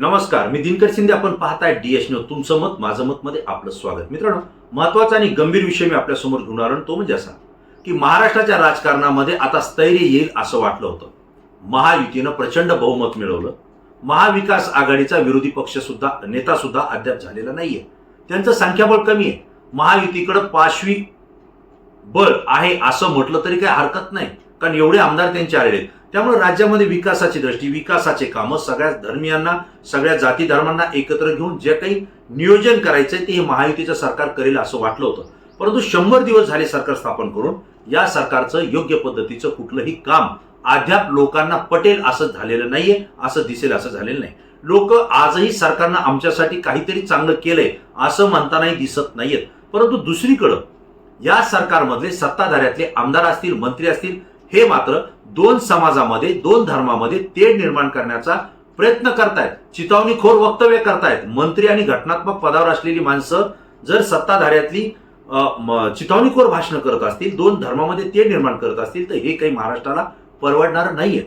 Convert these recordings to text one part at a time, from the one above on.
नमस्कार मी दिनकर शिंदे. आपण पाहताय डीएस न्यूज तुमचं मत माझं मत मध्ये आपलं स्वागत. मित्रांनो महत्त्वाचा आणि गंभीर विषय मी आपल्यासमोर घेऊन आलो आणि तो म्हणजे असा की महाराष्ट्राच्या राजकारणामध्ये आता स्थैर्य येईल असं वाटलं होतं. महायुतीनं प्रचंड बहुमत मिळवलं. महाविकास आघाडीचा विरोधी पक्ष सुद्धा नेता सुद्धा अद्याप झालेला नाहीये. त्यांचं संख्याबळ कमी आहे. महायुतीकडं पाशवी बळ आहे असं म्हटलं तरी काही हरकत नाही. कारण एवढे आमदार त्यांचे आलेले आहेत. त्यामुळे राज्यामध्ये विकासाची दृष्टी विकासाचे कामं सगळ्या धर्मियांना सगळ्या जाती धर्मांना एकत्र घेऊन जे काही नियोजन करायचंय ते हे महायुतीचं सरकार करेल असं वाटलं होतं. परंतु शंभर दिवस झाले सरकार स्थापन करून या सरकारचं योग्य पद्धतीचं कुठलंही काम अद्याप लोकांना पटेल असं झालेलं नाहीये असं दिसेल असं झालेलं नाही. लोक आजही सरकारनं आमच्यासाठी काहीतरी चांगलं केलंय असं म्हणतानाही दिसत नाहीयेत. परंतु दुसरीकडं या सरकारमधले सत्ताधाऱ्यातले आमदार असतील मंत्री असतील हे मात्र दोन समाजामध्ये दोन धर्मामध्ये तेढ निर्माण करण्याचा प्रयत्न करतायत. चितावणीखोर वक्तव्य करतायत. मंत्री आणि घटनात्मक पदावर असलेली माणसं जर सत्ताधाऱ्यातली चितावणीखोर भाषण करत असतील दोन धर्मामध्ये ते निर्माण करत असतील तर हे काही महाराष्ट्राला परवडणार नाहीये.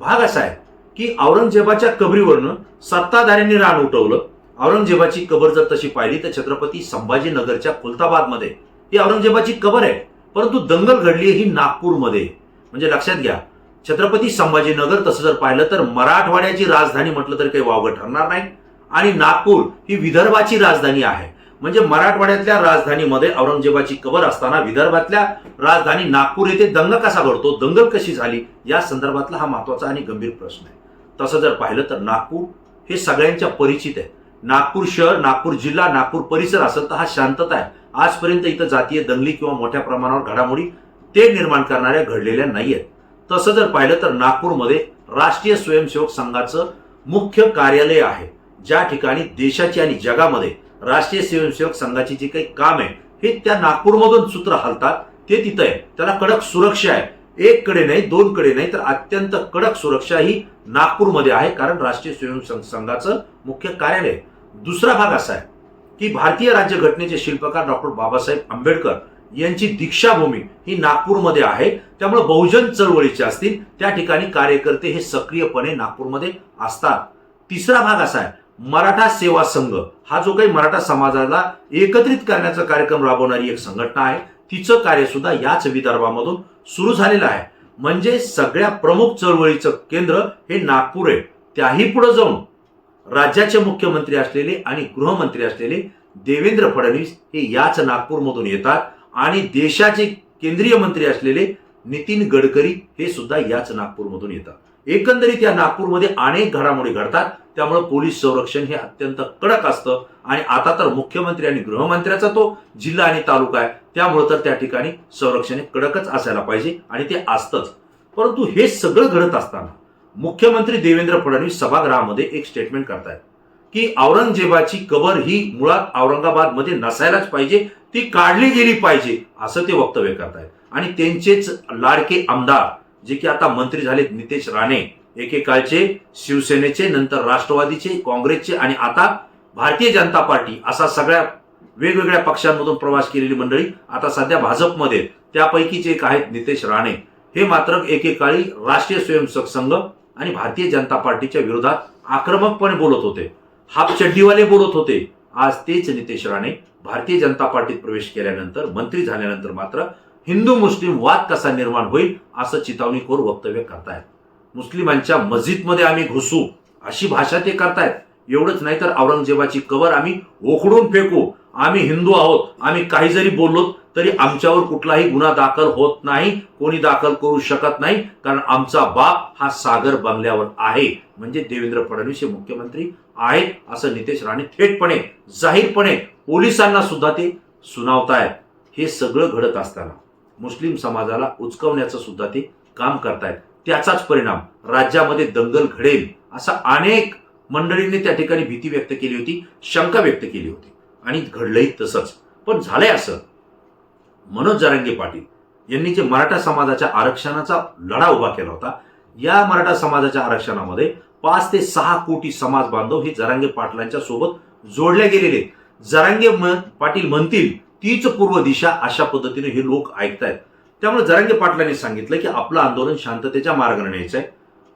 भाग असा आहे की औरंगजेबाच्या कबरीवरनं सत्ताधाऱ्यांनी रान उठवलं. औरंगजेबाची कबर जर तशी पाहिली तर छत्रपती संभाजीनगरच्या खुलताबादमध्ये ही औरंगजेबाची कबर आहे परंतु दंगल घडली ही नागपूरमध्ये. म्हणजे लक्षात घ्या छत्रपती संभाजीनगर तसं जर पाहिलं तर मराठवाड्याची राजधानी म्हटलं तर काही वावगं ठरणार नाही. आणि नागपूर ही विदर्भाची राजधानी आहे. म्हणजे मराठवाड्यातल्या राजधानीमध्ये औरंगजेबाची कबर असताना विदर्भातल्या राजधानी नागपूर येथे दंग कसा घडतो दंगल कशी झाली या संदर्भातला हा महत्त्वाचा आणि गंभीर प्रश्न आहे. तसं जर पाहिलं तर नागपूर हे सगळ्यांच्या परिचित आहे. नागपूर शहर नागपूर जिल्हा नागपूर परिसर असेल तर हा शांतता आहे. आजपर्यंत इथं जातीय दंगली किंवा मोठ्या प्रमाणावर घडामोडी ते निर्माण करणाऱ्या घडलेल्या नाही आहेत तसं जर पाहिलं तर नागपूरमध्ये राष्ट्रीय स्वयंसेवक संघाचं मुख्य कार्यालय आहे. ज्या ठिकाणी देशाची आणि जगामध्ये राष्ट्रीय स्वयंसेवक संघाची जी काही काम आहे हे त्या नागपूरमधून सूत्र हलतात. ते तिथं आहे. त्याला कडक सुरक्षा आहे. एक कडे नाही दोन कडे नाही तर अत्यंत कडक सुरक्षा ही नागपूरमध्ये आहे कारण राष्ट्रीय स्वयंसेवक संघाचं मुख्य कार्यालय दुसरा भाग असा आहे की भारतीय राज्यघटनेचे शिल्पकार डॉक्टर बाबासाहेब आंबेडकर यांची दीक्षाभूमी ही नागपूरमध्ये आहे. त्यामुळे बहुजन चळवळीचे असतील त्या ठिकाणी कार्यकर्ते हे सक्रियपणे नागपूरमध्ये असतात. तिसरा भाग असा आहे मराठा सेवा संघ. हा जो काही मराठा समाजाला एकत्रित करण्याचा कार्यक्रम राबवणारी एक संघटना आहे. तिचं कार्य सुद्धा याच विदर्भामधून सुरू झालेलं आहे. म्हणजे सगळ्या प्रमुख चळवळीचं केंद्र हे नागपूर आहे. त्याही पुढे जाऊन राज्याचे मुख्यमंत्री असलेले आणि गृहमंत्री असलेले देवेंद्र फडणवीस हे याच नागपूरमधून येतात. आणि देशाचे केंद्रीय मंत्री असलेले नितीन गडकरी हे सुद्धा याच नागपूरमधून येतात. एकंदरीत या नागपूरमध्ये अनेक घडामोडी घडतात. त्यामुळे पोलीस संरक्षण हे अत्यंत कडक असतं. आणि आता तर मुख्यमंत्री आणि गृहमंत्र्याचा तो जिल्हा आणि तालुका आहे. त्यामुळे तर त्या ठिकाणी संरक्षण हे कडकच असायला पाहिजे आणि ते असतंच. परंतु हे सगळं घडत असताना मुख्यमंत्री देवेंद्र फडणवीस सभागृहामध्ये एक स्टेटमेंट करतायत. की औरंगजेबाची कबर ही मुळात औरंगाबादमध्ये नसायलाच पाहिजे ती काढली गेली पाहिजे असं ते वक्तव्य करतायत. आणि त्यांचेच लाडके आमदार जे की आता मंत्री झालेत नितेश राणे एकेकाळचे शिवसेनेचे नंतर राष्ट्रवादीचे काँग्रेसचे आणि आता भारतीय जनता पार्टी असा सगळ्या वेगवेगळ्या पक्षांमधून प्रवास केलेली मंडळी आता सध्या भाजपमध्ये त्यापैकीच त्यापैकीचे एक आहेत नितेश राणे. हे मात्र एकेकाळी राष्ट्रीय स्वयंसेवक संघ आणि भारतीय जनता पार्टीच्या विरोधात आक्रमकपणे बोलत होते. हाफ चड्डीवाले बोलत होते. आज तेच नितेश राणे भारतीय जनता पार्टीत प्रवेश केल्यानंतर मंत्री झाल्यानंतर मात्र हिंदू मुस्लिम वाद कसा निर्माण होईल असं चितावणीखोर वक्तव्य करतायत. मुस्लिमांच्या मस्जिदमध्ये आम्ही घुसू अशी भाषा ते करतायत. एवढंच नाही तर औरंगजेबाची कवर आम्ही ओखडून फेकू आम्ही हिंदू आहोत आम्ही काही जरी बोललो तरी आमच्यावर कुठलाही गुन्हा दाखल होत नाही कोणी दाखल करू शकत नाही कारण आमचा बाप हा सागर बंगल्यावर आहे. म्हणजे देवेंद्र फडणवीस हे मुख्यमंत्री आहेत असं नितेश राणे थेटपणे जाहीरपणे पोलिसांना सुद्धा ते सुनावतायत. हे सगळं घडत असताना मुस्लिम समाजाला उचकवण्याचं सुद्धा ते काम करतायत. त्याचाच परिणाम राज्यामध्ये दंगल घडेल असा अनेक मंडळींनी त्या ठिकाणी भीती व्यक्त केली होती शंका व्यक्त केली होती. आणि घडलंही तसंच. पण झालंय असं. मनोज जारंगे पाटील यांनी जे मराठा समाजाच्या आरक्षणाचा लढा उभा केला होता या मराठा समाजाच्या आरक्षणामध्ये पाच ते सहा कोटी समाज बांधव हे जरांगे पाटलांच्या सोबत जोडले गेलेले जरांगे पाटील म्हणतील तीच पूर्व दिशा अशा पद्धतीने हे लोक ऐकतायत. त्यामुळे जरांगे पाटलांनी सांगितलं की आपलं आंदोलन शांततेच्या मार्गाने न्यायचं आहे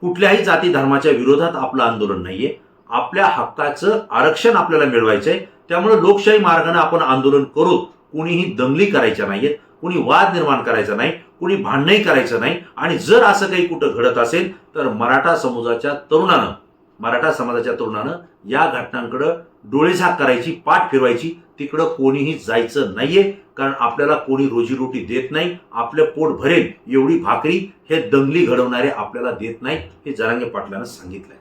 कुठल्याही जाती धर्माच्या विरोधात आपलं आंदोलन नाहीये. आपल्या हक्काचं आरक्षण आपल्याला मिळवायचंय. त्यामुळे लोकशाही मार्गाने आपण आंदोलन करू. कुणीही दंगली करायच्या नाहीयेत कुणी वाद निर्माण करायचा नाही कुणी भांडणही करायचं नाही. आणि जर असं काही कुठं घडत असेल तर मराठा समाजाच्या तरुणानं मराठा समाजाच्या तरुणानं या घटनांकडं डोळेझाक करायची पाठ फिरवायची. तिकडं कोणीही जायचं नाहीये कारण आपल्याला कोणी रोजीरोटी देत नाही. आपलं पोट भरेल एवढी भाकरी हे दंगली घडवणारे आपल्याला देत नाही हे जरांगे पाटलानं सांगितलंय.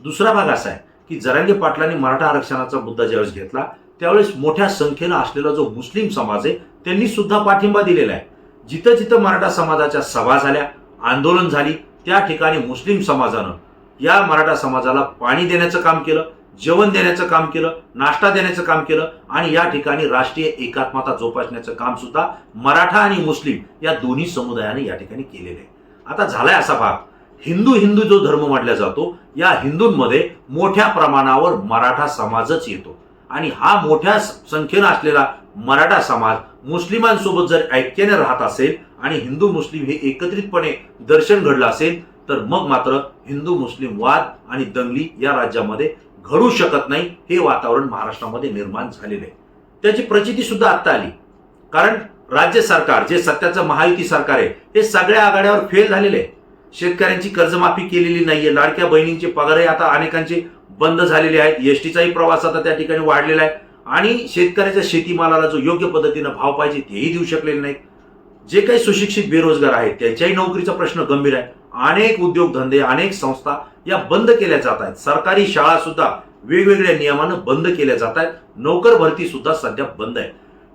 दुसरा भाग असा आहे की जरांगे पाटलांनी मराठा आरक्षणाचा मुद्दा ज्यावेळेस घेतला त्यावेळेस मोठ्या संख्येनं असलेला जो मुस्लिम समाज आहे त्यांनी सुद्धा पाठिंबा दिलेला आहे. जिथं जिथं मराठा समाजाच्या सभा झाल्या आंदोलन झाली त्या ठिकाणी मुस्लिम समाजानं या मराठा समाजाला पाणी देण्याचं काम केलं जेवण देण्याचं काम केलं नाश्ता देण्याचं काम केलं आणि या ठिकाणी राष्ट्रीय एकात्मता जोपासण्याचं काम सुद्धा मराठा आणि मुस्लिम या दोन्ही समुदायाने या ठिकाणी केलेलं आहे. आता झालाय असा भाग. हिंदू हिंदू जो धर्म मानला जातो या हिंदूंमध्ये मोठ्या प्रमाणावर मराठा समाजच येतो. आणि हा मोठ्या संख्येनं असलेला मराठा समाज मुस्लिमांसोबत जर ऐक्याने राहत असेल आणि हिंदू मुस्लिम हे एकत्रितपणे दर्शन घडलं असेल तर मग मात्र हिंदू मुस्लिम वाद आणि दंगली या राज्यामध्ये घडू शकत नाही हे वातावरण महाराष्ट्रामध्ये निर्माण झालेलं आहे. त्याची प्रचिती सुद्धा आत्ता आली. कारण राज्य सरकार जे सत्याचं महायुती सरकार आहे हे सगळ्या आघाड्यावर फेल झालेले आहे. शेतकऱ्यांची कर्जमाफी केलेली नाहीये. लाडक्या बहिणींचे पगारही आता अनेकांचे बंद झालेले आहेत. एसटीचाही प्रवास आता त्या ठिकाणी वाढलेला आहे. आणि शेतकऱ्याच्या शेतीमालाला जो योग्य पद्धतीनं भाव पाहिजे तेही देऊ शकलेले नाहीत. जे काही सुशिक्षित बेरोजगार आहेत त्यांच्याही नोकरीचा प्रश्न गंभीर आहे. अनेक उद्योगधंदे अनेक संस्था या बंद केल्या जात आहेत. सरकारी शाळा सुद्धा वेगवेगळ्या नियमानं बंद केल्या जात आहेत. नोकर भरती सुद्धा सध्या बंद आहे.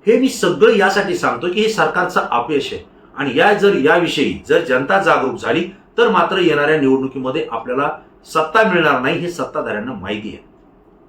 हे मी सगळं यासाठी सांगतो की हे सरकारचं अपयश आहे. आणि या जर याविषयी जर जनता जागरूक झाली तर मात्र येणाऱ्या निवडणुकीमध्ये आपल्याला सत्ता मिळणार नाही हे सत्ताधाऱ्यांना माहिती आहे.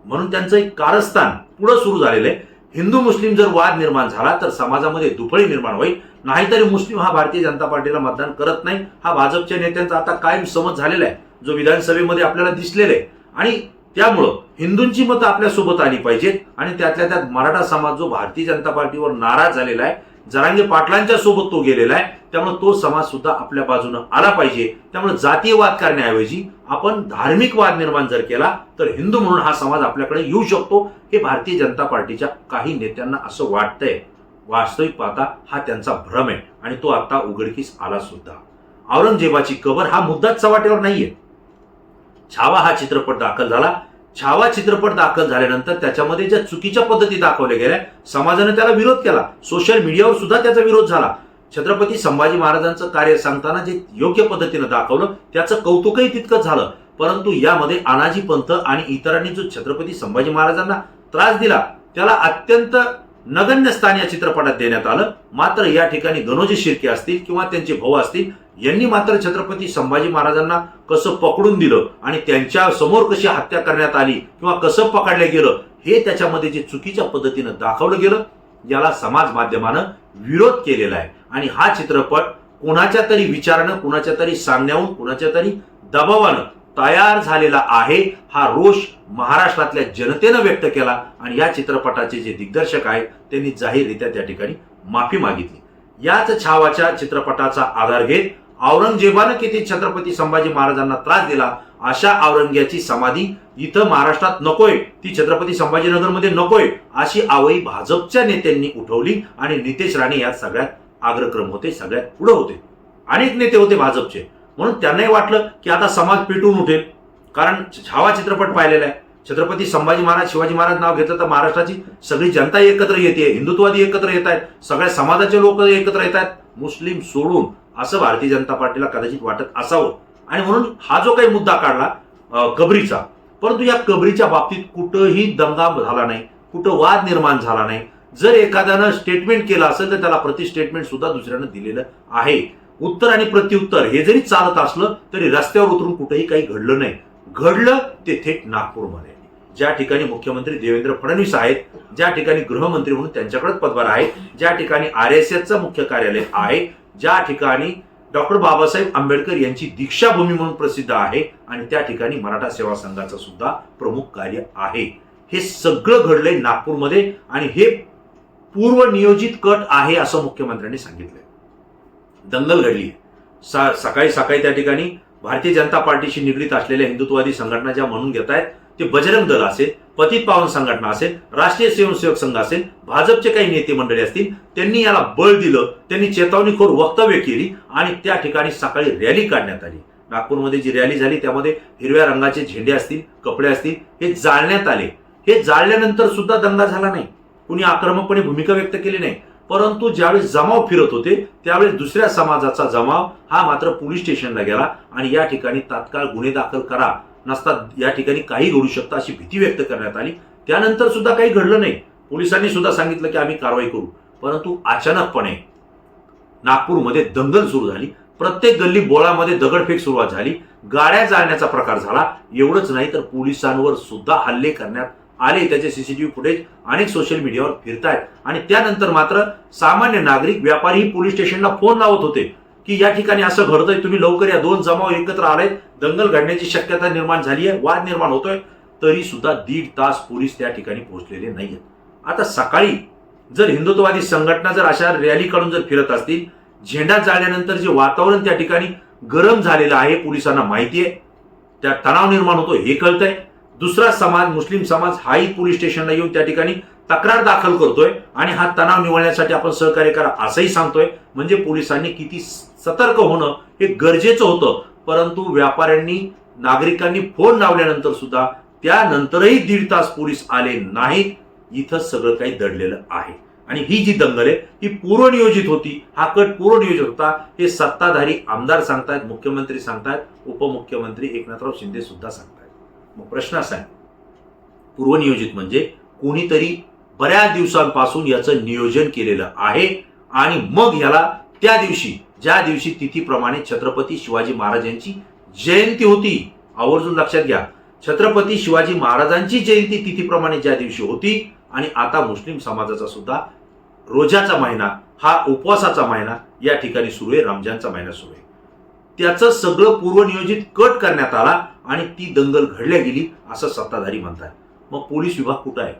म्हणून त्यांचं एक कारस्थान पुढं सुरू झालेलं आहे. हिंदू मुस्लिम जर वाद निर्माण झाला तर समाजामध्ये दुफळी निर्माण होईल. नाहीतरी मुस्लिम हा भारतीय जनता पार्टीला मतदान करत नाही. हा भाजपच्या नेत्यांचा आता कायम समज झालेला आहे जो विधानसभेमध्ये आपल्याला दिसलेला आहे. आणि त्यामुळं हिंदूंची मतं आपल्यासोबत आली पाहिजेत. आणि त्यातल्या त्यात मराठा समाज जो भारतीय जनता पार्टीवर नाराज झालेला आहे जरांगे पाटलांच्या सोबत तो गेलेला आहे. त्यामुळे तो समाज सुद्धा आपल्या बाजूनं आला पाहिजे. त्यामुळे जातीय वाद करण्याऐवजी आपण धार्मिक वाद निर्माण जर केला तर हिंदू म्हणून हा समाज आपल्याकडे येऊ शकतो. हे भारतीय जनता पार्टीच्या काही नेत्यांना असं वाटतंय. वास्तविक पाहता हा त्यांचा भ्रम आहे आणि तो आता उघडकीस आला सुद्धा. औरंगजेबाची कबर हा मुद्दाच चव्हाट्यावर नाहीये. छावा हा चित्रपट दाखल झाला. छावा चित्रपट दाखल झाल्यानंतर त्याच्यामध्ये ज्या चुकीच्या पद्धती दाखवल्या गेल्या समाजाने त्याला विरोध केला. सोशल मीडियावर सुद्धा त्याचा विरोध झाला. छत्रपती संभाजी महाराजांचं कार्य सांगताना जे योग्य पद्धतीनं दाखवलं त्याचं कौतुकही तितकंच झालं. परंतु यामध्ये अनाजी पंत आणि इतरांनी जो छत्रपती संभाजी महाराजांना त्रास दिला त्याला अत्यंत नगण्य स्थान या चित्रपटात देण्यात आलं. मात्र या ठिकाणी गणोजी शिर्के असतील किंवा त्यांचे भाऊ असतील यांनी मात्र छत्रपती संभाजी महाराजांना कसं पकडून दिलं आणि त्यांच्यासमोर कशी हत्या करण्यात आली किंवा कसं पकडलं गेलं हे त्याच्यामध्ये जे चुकीच्या पद्धतीनं दाखवलं गेलं याला समाज माध्यमानं विरोध केलेला आहे. आणि हा चित्रपट कुणाच्या तरी विचारानं कुणाच्या तरी सांगण्याहून कुणाच्या तरी दबावानं तयार झालेला आहे हा रोष महाराष्ट्रातल्या जनतेनं व्यक्त केला आणि या चित्रपटाचे जे दिग्दर्शक आहेत त्यांनी जाहीररित्या त्या ठिकाणी माफी मागितली. याच छावाच्या चित्रपटाचा आधार घेत औरंगजेबानं किती छत्रपती संभाजी महाराजांना त्रास दिला अशा औरंग्याची समाधी इथं महाराष्ट्रात नकोय. ती छत्रपती संभाजीनगरमध्ये नकोय अशी आवई भाजपच्या नेत्यांनी उठवली आणि नितेश राणे यात सगळ्यात अग्रक्रम होते सगळ्यात पुढे होते. अनेक नेते होते भाजपचे. म्हणून त्यांनाही वाटलं की आता समाज पेटून उठेल. कारण छावा चित्रपट पाहिलेला आहे. छत्रपती संभाजी महाराज शिवाजी महाराज नाव घेतलं तर महाराष्ट्राची सगळी जनता एकत्र येते हिंदुत्ववादी एकत्र येत आहेत सगळ्या समाजाचे लोक एकत्र येत आहेत. मुस्लिम सोडून असं भारतीय जनता पार्टीला कदाचित वाटत असावं. आणि म्हणून हा जो काही मुद्दा काढला कबरीचा परंतु या कबरीच्या बाबतीत कुठंही दमदाम झाला नाही कुठं वाद निर्माण झाला नाही. जर एखाद्यानं स्टेटमेंट केलं असेल तर त्याला प्रति स्टेटमेंट सुद्धा दुसऱ्यानं दिलेलं आहे. उत्तर आणि प्रत्युत्तर हे जरी चालत असलं तरी रस्त्यावर उतरून कुठेही काही घडलं नाही. घडलं ते थेट नागपूरमध्ये. ज्या ठिकाणी मुख्यमंत्री देवेंद्र फडणवीस आहेत ज्या ठिकाणी गृहमंत्री म्हणून त्यांच्याकडेच पदभार आहे ज्या ठिकाणी आर एस एसचं मुख्य कार्यालय आहे ज्या ठिकाणी डॉक्टर बाबासाहेब आंबेडकर यांची दीक्षाभूमी म्हणून प्रसिद्ध आहे आणि त्या ठिकाणी मराठा सेवा संघाचं सुद्धा प्रमुख कार्य आहे. हे सगळं घडलंय नागपूरमध्ये आणि हे पूर्व नियोजित कट आहे असं मुख्यमंत्र्यांनी सांगितलंय. दंगल घडली सकाळी सकाळी त्या ठिकाणी भारतीय जनता पार्टीशी निगडीत असलेल्या हिंदुत्ववादी संघटना ज्या म्हणून घेत आहेत ते बजरंग दल असेल पतित पावन संघटना असेल राष्ट्रीय स्वयंसेवक संघ असेल भाजपचे काही नेते मंडळी असतील त्यांनी याला बळ दिलं त्यांनी चेतावणीखोर वक्तव्य केली आणि त्या ठिकाणी सकाळी रॅली काढण्यात आली. नागपूरमध्ये जी रॅली झाली त्यामध्ये हिरव्या रंगाचे झेंडे असतील कपडे असतील हे जाळण्यात आले. हे जाळल्यानंतर सुद्धा दंगा झाला नाही. कुणी आक्रमकपणे भूमिका व्यक्त केली नाही. परंतु ज्यावेळेस जमाव फिरत होते त्यावेळेस दुसऱ्या समाजाचा जमाव हा मात्र पोलीस स्टेशनला गेला आणि या ठिकाणी तात्काळ गुन्हे दाखल करा नसता या ठिकाणी काही घडू शकतं अशी भीती व्यक्त करण्यात आली. त्यानंतर सुद्धा काही घडलं नाही. पोलिसांनी सुद्धा सांगितलं की आम्ही कारवाई करू. परंतु अचानकपणे नागपूरमध्ये दंगल सुरू झाली. प्रत्येक गल्ली बोळामध्ये दगडफेक सुरुवात झाली. गाड्या जाळण्याचा प्रकार झाला. एवढंच नाही तर पोलिसांवर सुद्धा हल्ले करण्यात आले. त्याचे सीसीटीव्ही फुटेज अनेक सोशल मीडियावर फिरतायत. आणि त्यानंतर मात्र सामान्य नागरिक व्यापारी पोलीस स्टेशनला फोन लावत होते. की या ठिकाणी असं घडतंय तुम्ही लवकर या. दोन जमाव एकत्र आले दंगल घडण्याची शक्यता निर्माण झाली आहे वाद निर्माण होतोय. तरी सुद्धा दीड तास पोलीस त्या ठिकाणी पोहोचलेले नाहीयेत. आता सकाळी जर हिंदुत्ववादी संघटना जर अशा रॅली काढून जर फिरत असतील झेंडा जाळल्यानंतर जे वातावरण त्या ठिकाणी गरम झालेलं आहे पोलिसांना माहिती आहे त्या तणाव निर्माण होतो हे कळतंय. दुसरा समाज मुस्लिम समाज हाही पोलीस स्टेशनला येऊन त्या ठिकाणी तक्रार दाखल करतोय आणि हा तणाव निवळण्यासाठी आपण सहकार्य करा असंही सांगतोय. म्हणजे पोलिसांनी किती सतर्क होणं हे गरजेचं होतं. परंतु व्यापाऱ्यांनी नागरिकांनी फोन लावल्यानंतर सुद्धा त्यानंतरही दीड तास पोलीस आले नाहीत. इथं सगळं काही दडलेलं आहे. आणि ही जी दंगल आहे ही पूर्वनियोजित होती. हा कट पूर्वनियोजित होता. हे सत्ताधारी आमदार सांगतायत मुख्यमंत्री सांगतायत उपमुख्यमंत्री एकनाथराव शिंदे सुद्धा सांगतायत. मग प्रश्न असा आहे. पूर्वनियोजित म्हणजे कोणीतरी बऱ्याच दिवसांपासून याचं नियोजन केलेलं आहे. आणि मग याला त्या दिवशी ज्या दिवशी तिथीप्रमाणे छत्रपती शिवाजी महाराजांची जयंती होती आवर्जून लक्षात घ्या छत्रपती शिवाजी महाराजांची जयंती तिथीप्रमाणे ज्या दिवशी होती आणि आता मुस्लिम समाजाचा सुद्धा रोजाचा महिना हा उपवासाचा महिना या ठिकाणी सुरू आहे रमजानचा महिना सुरू आहे. त्याचं सगळं पूर्वनियोजित कट करण्यात आला आणि ती दंगल घडल्या गेली असं सत्ताधारी म्हणतात. मग पोलीस विभाग कुठं आहे?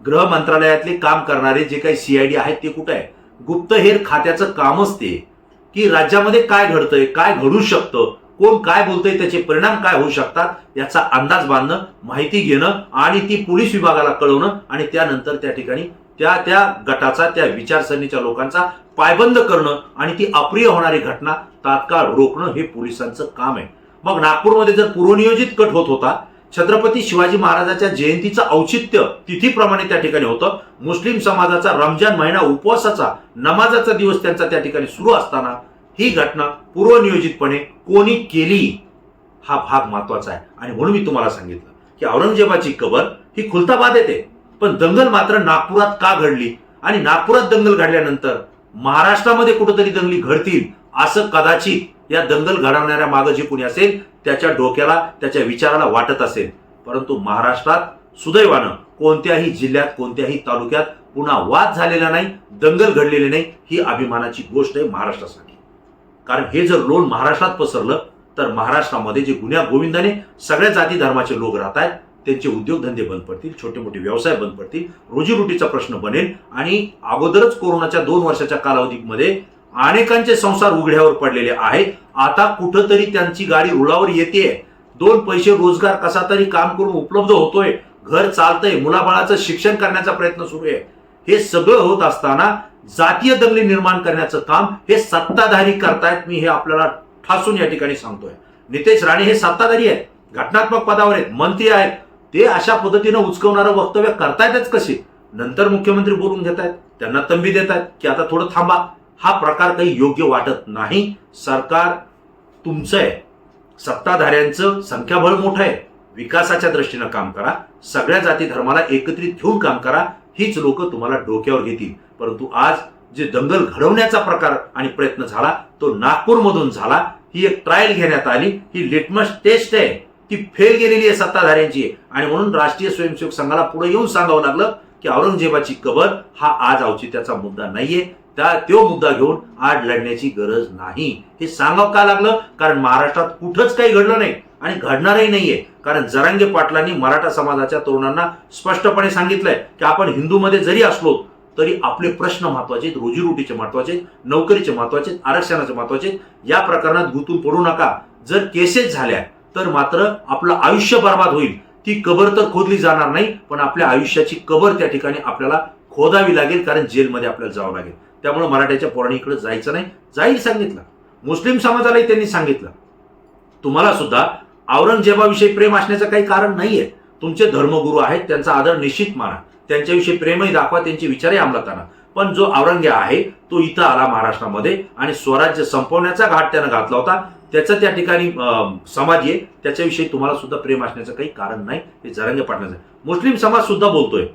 गृह मंत्रालयातले काम करणारे जे काही सीआयडी आहेत ते कुठं आहे? गुप्तहेर खात्याचं कामच ते की राज्यामध्ये काय घडतंय काय घडू शकतं कोण काय बोलतंय त्याचे परिणाम काय होऊ शकतात याचा अंदाज बांधणं माहिती घेणं आणि ती पोलीस विभागाला कळवणं आणि त्यानंतर त्या ठिकाणी त्या त्या गटाचा त्या विचारसरणीच्या लोकांचा पायबंद करणं आणि ती अप्रिय होणारी घटना तात्काळ रोखणं हे पोलिसांचं काम आहे. मग नागपूरमध्ये जर पूर्वनियोजित कट होत होता छत्रपती शिवाजी महाराजाच्या जयंतीचं औचित्य तिथीप्रमाणे त्या ठिकाणी होतं. मुस्लिम समाजाचा रमजान महिना उपवासाचा नमाजाचा दिवस त्यांचा त्या ठिकाणी सुरू असताना ही घटना पूर्वनियोजितपणे कोणी केली? हा भाग महत्त्वाचा आहे. आणि म्हणून मी तुम्हाला सांगितलं की औरंगजेबाची कबर ही खुलताबाद येते. पण दंगल मात्र नागपुरात का घडली? आणि नागपुरात दंगल घडल्यानंतर महाराष्ट्रामध्ये कुठंतरी दंगली घडतील असं कदाचित या दंगल घडवणाऱ्या मागं जे कुणी असेल त्याच्या डोक्याला त्याच्या विचाराला वाटत असेल. परंतु महाराष्ट्रात सुदैवानं कोणत्याही जिल्ह्यात कोणत्याही तालुक्यात पुन्हा वाद झालेला नाही दंगल घडलेली नाही ही अभिमानाची गोष्ट आहे महाराष्ट्रासाठी. कारण हे जर लोण महाराष्ट्रात पसरलं तर महाराष्ट्रामध्ये जे गुन्ह्या गोविंदाने सगळ्या जाती धर्माचे लोक राहत आहेत त्यांचे उद्योगधंदे बंद पडतील छोटे मोठे व्यवसाय बंद पडतील रोजीरोटीचा प्रश्न बनेल आणि अगोदरच कोरोनाच्या दोन वर्षाच्या कालावधीमध्ये अनेकांचे संसार उघड्यावर पडलेले आहेत. आता कुठंतरी त्यांची गाडी रुळावर येते दोन पैसे रोजगार कसा तरी काम करून उपलब्ध होतोय. घर चालतंय. मुलाबाळाचं शिक्षण करण्याचा प्रयत्न सुरू आहे. हे सगळं होत असताना जातीय दंगली निर्माण करण्याचं काम हे सत्ताधारी करतायत मी हे आपल्याला ठासून या ठिकाणी सांगतोय. नितेश राणे हे सत्ताधारी आहेत. घटनात्मक पदावर आहेत. मंत्री आहेत. ते अशा पद्धतीनं उचकवणारं वक्तव्य करतायतच कसे? नंतर मुख्यमंत्री बोलून घेत आहेत त्यांना तंबी देत आहेत की आता थोडं थांबा. हा प्रकार काही योग्य वाटत नाही. सरकार तुमचं आहे सत्ताधाऱ्यांचं संख्याबळ मोठं आहे. विकासाच्या दृष्टीनं काम करा. सगळ्या जाती धर्माला एकत्रित घेऊन काम करा. हीच लोक तुम्हाला डोक्यावर घेतील. परंतु आज जे दंगल घडवण्याचा प्रकार आणि प्रयत्न झाला तो नागपूरमधून झाला. ही एक ट्रायल घेण्यात आली. ही लिटमस टेस्ट आहे. ती फेल गेलेली आहे सत्ताधाऱ्यांची. आणि म्हणून राष्ट्रीय स्वयंसेवक संघाला पुढे येऊन सांगावं लागलं की औरंगजेबाची कबर हा आज औचित्याचा मुद्दा नाहीये. त्या तो मुद्दा घेऊन आज लढण्याची गरज नाही. हे सांगावं का लागलं? कारण महाराष्ट्रात कुठंच काही घडलं नाही आणि घडणारही नाहीये. कारण जरांगे पाटलांनी मराठा समाजाच्या तरुणांना स्पष्टपणे सांगितलंय की आपण हिंदूमध्ये जरी असलो तरी आपले प्रश्न महत्त्वाचे आहेत रोजीरोटीचे महत्त्वाचे आहेत नोकरीचे महत्त्वाचे आहेत आरक्षणाचे महत्त्वाचे आहेत. या प्रकरणात गुंतून पडू नका. जर केसेस झाल्या तर मात्र आपलं आयुष्य बर्बाद होईल. ती कबर तर खोदली जाणार नाही पण आपल्या आयुष्याची कबर त्या ठिकाणी आपल्याला खोदावी लागेल कारण जेलमध्ये आपल्याला जावं लागेल. त्यामुळे मराठ्याच्या पोरांनी इकडे जायचं नाही. जाईल सांगितलं. मुस्लिम समाजालाही त्यांनी सांगितलं. तुम्हाला सुद्धा औरंगजेबाविषयी प्रेम असण्याचं काही कारण नाहीये. तुमचे धर्मगुरू आहेत त्यांचा आदर निश्चित माना. त्यांच्याविषयी प्रेमही दाखवा त्यांचे विचारही अंमलात आणा. पण जो औरंग्या आहे तो इथं आला महाराष्ट्रामध्ये आणि स्वराज्य संपवण्याचा घाट त्यानं घातला होता. त्याचं त्या ठिकाणी समाज आहे. त्याच्याविषयी तुम्हाला सुद्धा प्रेम असण्याचं काही कारण नाही. हे जरंगे पाटण्याचं आहे. मुस्लिम समाज सुद्धा बोलतोय.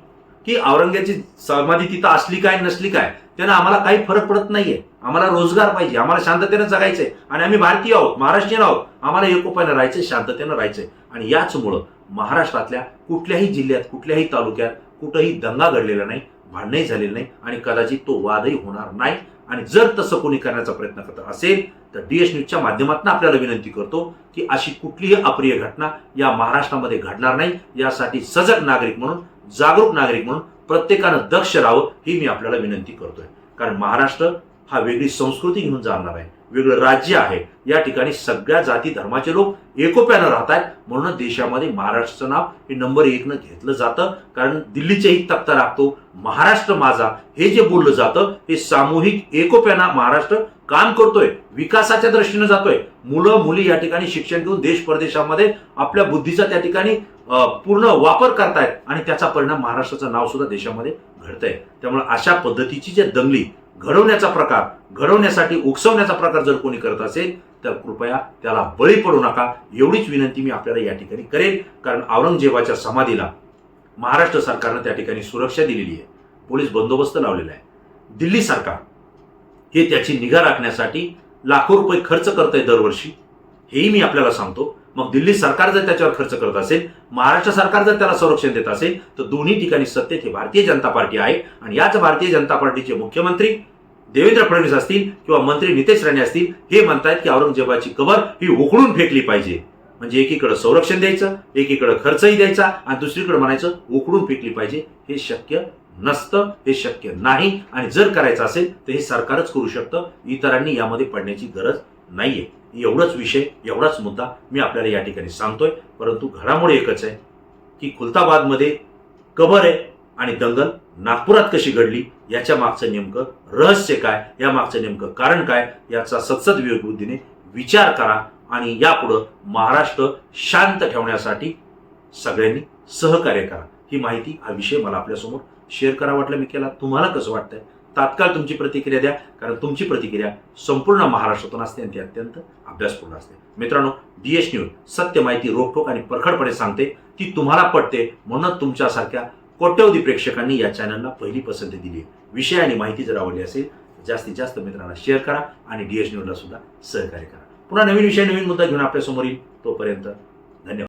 की औरंग्याची समाधी तिथं असली काय नसली काय त्यानं आम्हाला काही फरक पडत नाहीये. आम्हाला रोजगार पाहिजे आम्हाला शांततेनं जगायचंय. आणि आम्ही भारतीय आहोत महाराष्ट्रीयन आहोत. आम्हाला एकोपायनं राहायचंय शांततेनं राहायचंय. आणि याचमुळं महाराष्ट्रातल्या कुठल्याही जिल्ह्यात कुठल्याही तालुक्यात कुठंही दंगा घडलेला नाही भांडणही झालेलं नाही आणि कदाचित तो वादही होणार नाही. आणि जर तसं कोणी करण्याचा प्रयत्न करत असेल तर डीएस न्यूजच्या माध्यमातून आपल्याला विनंती करतो की अशी कुठलीही अप्रिय घटना या महाराष्ट्रामध्ये घडणार नाही. यासाठी सजग नागरिक म्हणून जागरूक नागरिक म्हणून प्रत्येकानं दक्ष राहावं ही मी आपल्याला विनंती करतोय. कारण महाराष्ट्र हा वेगळी संस्कृती घेऊन जाणार आहे. वेगळं राज्य आहे. या ठिकाणी सगळ्या जाती धर्माचे लोक एकोप्यानं राहत आहेत. म्हणून देशामध्ये महाराष्ट्राचं नाव हे नंबर एकनं घेतलं जातं. कारण दिल्लीचेही तक्ता लागतो. महाराष्ट्र माझा हे जे बोललं जातं हे सामूहिक एकोप्यानं महाराष्ट्र काम करतोय. विकासाच्या दृष्टीनं जातोय. मुलं मुली या ठिकाणी शिक्षण घेऊन देश परदेशामध्ये आपल्या बुद्धीचा त्या ठिकाणी पूर्ण वापर करतायत आणि त्याचा परिणाम महाराष्ट्राचं नाव सुद्धा देशामध्ये घडतंय. त्यामुळे अशा पद्धतीची जे दंगली घडवण्याचा प्रकार घडवण्यासाठी उकसवण्याचा प्रकार जर कोणी करत असेल तर कृपया त्याला बळी पडू नका. एवढीच विनंती मी आपल्याला या ठिकाणी करेन. कारण औरंगजेबाच्या समाधीला महाराष्ट्र सरकारनं त्या ठिकाणी सुरक्षा दिलेली आहे. पोलीस बंदोबस्त लावलेला आहे. दिल्ली सरकार हे त्याची निगा राखण्यासाठी लाखो रुपये खर्च करत आहे दरवर्षी. हेही मी आपल्याला सांगतो. मग दिल्ली सरकार जर त्याच्यावर खर्च करत असेल महाराष्ट्र सरकार जर त्याला संरक्षण देत असेल तर दोन्ही ठिकाणी सत्तेत हे भारतीय जनता पार्टी आहे. आणि याच भारतीय जनता पार्टीचे मुख्यमंत्री देवेंद्र फडणवीस असतील किंवा मंत्री नितेश राणे असतील हे म्हणतायत की औरंगजेबाची कबर ही उकळून फेकली पाहिजे. म्हणजे एकीकडे संरक्षण द्यायचं एकीकडे खर्चही द्यायचा आणि दुसरीकडे म्हणायचं उकळून फेकली पाहिजे. हे शक्य नसतं हे शक्य नाही. आणि जर करायचं असेल तर हे सरकारच करू शकतं. इतरांनी यामध्ये पडण्याची गरज नाहीये. एवढाच विषय एवढाच मुद्दा मी आपल्याला या ठिकाणी सांगतोय. परंतु घडामोडी एकच आहे की खुलताबादमध्ये कबर आहे आणि दंगल नागपुरात कशी घडली याच्या मागचं नेमकं रहस्य काय या मागचं नेमकं कारण काय याचा सत्सद विवेकबुद्धीने विचार करा आणि यापुढं महाराष्ट्र शांत ठेवण्यासाठी सगळ्यांनी सहकार्य करा. ही माहिती हा विषय मला आपल्यासमोर शेअर करा वाटलं मी केला. तुम्हाला कसं वाटतंय? तात्काळ तुमची प्रतिक्रिया द्या कारण तुमची प्रतिक्रिया संपूर्ण महाराष्ट्रातून असते आणि ती अत्यंत अभ्यासपूर्ण असते. मित्रांनो डी डीएस न्यूज सत्य माहिती रोखोक आणि परखडपणे सांगते ती तुम्हाला पटते म्हणून तुमच्यासारख्या कोट्यवधी प्रेक्षकांनी या चॅनलला पहिली पसंती दिली आहे. विषय आणि माहिती जर आवडली असेल जास्तीत जास्त मित्रांना शेअर करा आणि डी डीएस न्यूजला सुद्धा सहकार्य करा. पुन्हा नवीन विषय नवीन मुद्दा घेऊन आपल्यासमोर येईल तोपर्यंत